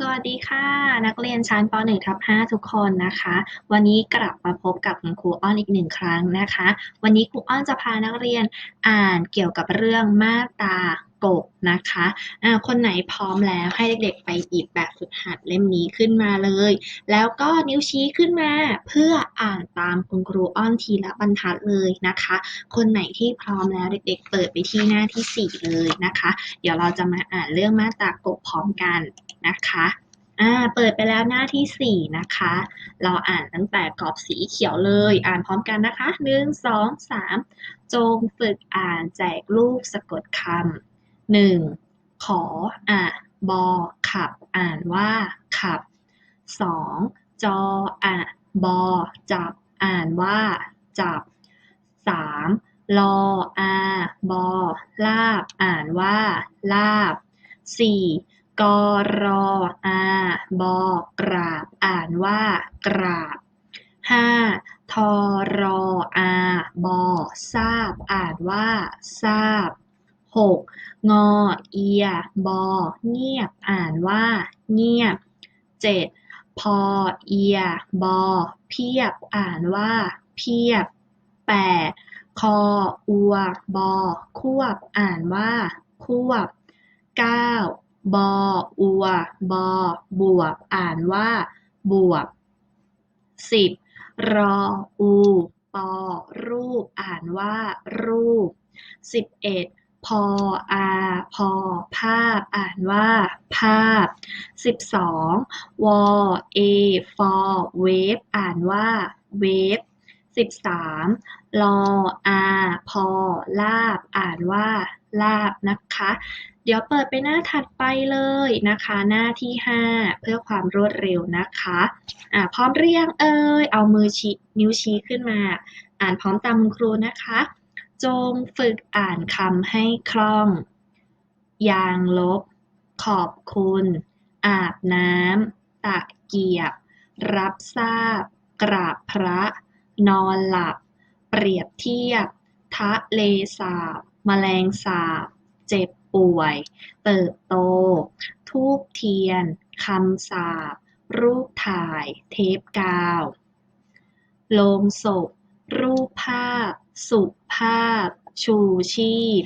สวัสดีค่ะ นักเรียนชั้นป .1 ทับ5ทุกคนนะคะ วันนี้กลับมาพบกับคุณครูอ้อนอีกหนึ่งครั้งนะคะ วันนี้ครูอ้อนจะพานักเรียนอ่านเกี่ยวกับเรื่องมาตรา กนะคะอ่าคนไหนพร้อมแล้วให้เด็กๆไปหยิบแบบฝึกหัดเล่มนี้ขึ้นมาเลย แล้วก็นิ้วชี้ขึ้นมาเพื่ออ่านตามคุณครูอ้อนทีละบรรทัดเลยนะคะ คนไหนที่พร้อมแล้วเด็กๆ เปิดไปที่หน้าที่ 4 เลยนะคะ เดี๋ยวเราจะมาอ่านเรื่องมาตรากบพร้อมกันนะคะอ่าเปิดไปแล้วหน้าที่ 4 นะคะ เราอ่านตั้งแต่กรอบสีเขียวเลย อ่านพร้อมกันนะคะหนึ่งสองสามจงฝึกอ่านแจกลูกสะกดคำ หนึ่งขออะบอ ขับ อ่านว่า ขับสองจออะบอ จับ อ่านว่า จับสามลออาบอ ลาบ อ่านว่า ลาบสี่กรออาบอ กราบ อ่านว่า กราบห้าทอรออาบอ ทราบ อ่านว่า ทราบ หกงอ เอีย บอ เงียบ อ่านว่า เงียบเจ็ดพอ เอีย บอ เพียบ อ่านว่า เพียบแปดคอ อัว บอ ควบ อ่านว่า ควบเก้าบอ อัว บอ บวบ อ่านว่า บวบสิบรอ อู ปอ รูป อ่านว่า รูปสิบเอ็ด พออาพอ ภาพ อ่านว่า ภาพสิบสองวอเอฟอเวฟอ่านว่า เวฟสิบสามลออาพอ ลาบ อ่านว่า ลาบนะคะ เดี๋ยวเปิดไปหน้าถัดไปเลยนะคะ หน้าที่ 5 เพื่อความรวดเร็วนะคะอ่าพร้อมหรือยังเอ่ย เอามือชี้นิ้วชี้ขึ้นมา อ่านพร้อมตามครูนะคะ จงฝึกอ่านคำให้คล่อง ยางลบ ขอบคุณ อาบน้ำตะเกียบ รับทราบ กราบพระ นอนหลับ เปรียบเทียบ ทะเลสาบแมลงสาบ เจ็บป่วย เติบโต ทูบเทียน คำสาปรูปถ่าย เทปกาว โลงศพ รูปภาพ สุภาพ ชูชีพ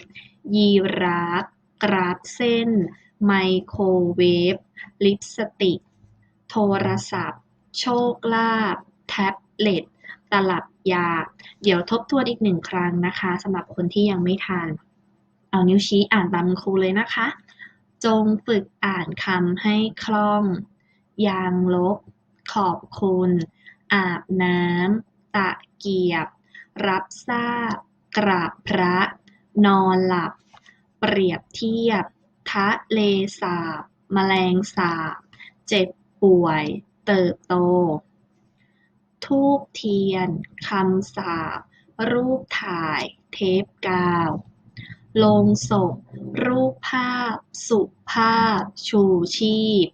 ยีราฟ กราฟเส้น ไมโครเวฟ ลิปสติก โทรศัพท์ โชคลาภ แท็บเล็ต ตลับยา เดี๋ยวทบทวนอีกหนึ่งครั้งนะคะสำหรับคนที่ยังไม่ทัน เอานิ้วชี้อ่านตามคุณครูเลยนะคะ จงฝึกอ่านคำให้คล่อง ยางลบ ขอบคุณ อาบน้ำ ตะเกียบ รับทราบ กราบพระ นอนหลับ เปรียบเทียบ ทะเลสาบ แมลงสาบ เจ็บป่วย เติบโต ทูบเทียน คำสาปรูปถ่าย เทปกาวลงศพ รูปภาพ สุภาพ ชูชีพ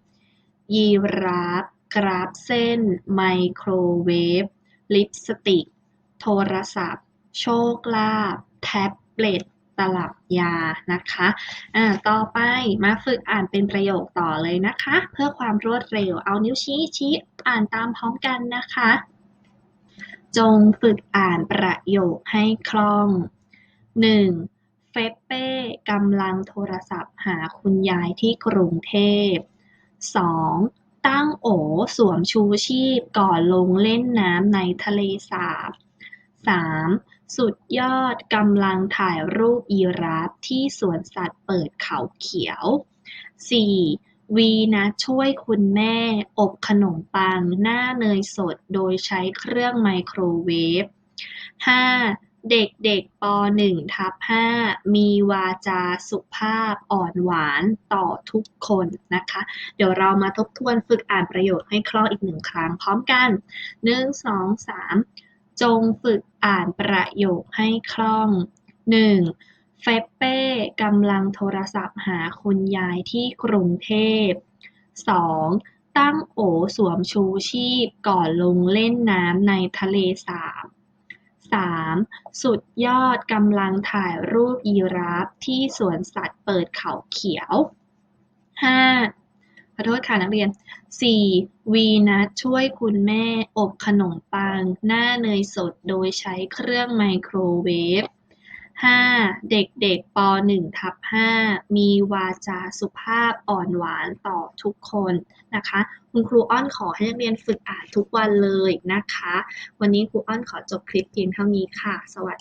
ยีราฟกราฟเส้น ไมโครเวฟ ลิปสติก โทรศัพท์ โชคลาภ แท็บเล็ต ตลับยา นะคะอ่าต่อไปมาฝึกอ่านเป็นประโยคต่อเลยนะคะ เพื่อความรวดเร็ว เอานิ้วชี้ชี้อ่านตามพร้อมกันนะคะ จงฝึกอ่านประโยคให้คล่อง 1. เฟเป้กำลังโทรศัพท์หาคุณยายที่กรุงเทพ 2. ตั้งโอสวมชูชีพก่อนลงเล่นน้ำในทะเลสาบ 3. สุดยอดกำลังถ่ายรูปยีราฟที่สวนสัตว์เปิดเขาเขียว 4. วีนะช่วยคุณแม่อบขนมปังหน้าเนยสดโดยใช้เครื่องไมโครเวฟ 5. เด็กๆป .1 ทับ5มีวาจาสุภาพอ่อนหวานต่อทุกคนนะคะ เดี๋ยวเรามาทบทวนฝึกอ่านประโยคให้คล่องอีกหนึ่งครั้งพร้อมกัน1 2 3จงฝึกอ่านประโยคให้คล่อง 1. เฟปเป้กำลังโทรศัพท์หาคุณยายที่กรุงเทพ 2. ตั้งโอสวมชูชีพก่อนลงเล่นน้ำในทะเลสาบ สามสุดยอดกำลังถ่ายรูปยีราฟที่สวนสัตว์เปิดเขาเขียวห้าขอโทษค่ะนักเรียน 4. วีนัทช่วยคุณแม่อบขนมปัง หน้าเนยสดโดยใช้เครื่องไมโครเวฟ ห้าเด็กเด็กปหนึ่งทับห้ามีวาจาสุภาพอ่อนหวานต่อทุกคนนะคะ คุณครูอ้อนขอให้นักเรียนฝึกอ่านทุกวันเลยนะคะ วันนี้ครูอ้อนขอจบคลิปเพียงเท่านี้ค่ะ สวัส